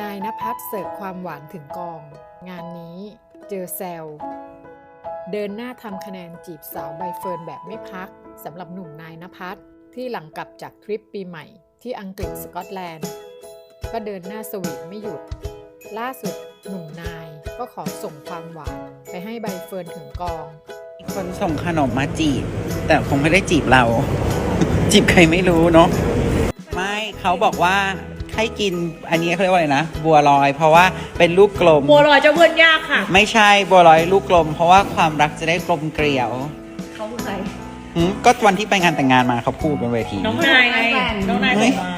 นายนภัสเสิร์ฟความหวานถึงกอง งานนี้เจอแซวเดินหน้าทำคะแนนจีบสาวใบเฟิร์นแบบไม่พักสำหรับหนุ่มนายนภัสที่หลังกลับจากทริปปีใหม่ที่อังกฤษสกอตแลนด์ ก็เดินหน้าสวีทไม่หยุด ล่าสุดหนุ่มนายก็ขอส่งความหวานไปให้ใบเฟิร์นถึงกอง คนส่งขนมมาจีบ แต่คงไม่ได้จีบเรา จีบใครไม่รู้เนาะ เขาบอกว่าให้กินอันนี้เขาเรียกว่าอะไรนะ บัวลอย เพราะว่าเป็นลูกกลม บัวลอยจะเวิร์นยากค่ะ ไม่ใช่บัวลอยลูกกลม เพราะว่าความรักจะได้กลมเกลียวเขาคือใครหืมก็วันที่ไปงานแต่งงานมาเขาพูดบนเวทีน้องนายไงน้องนายไม่ส่งมาแต่ง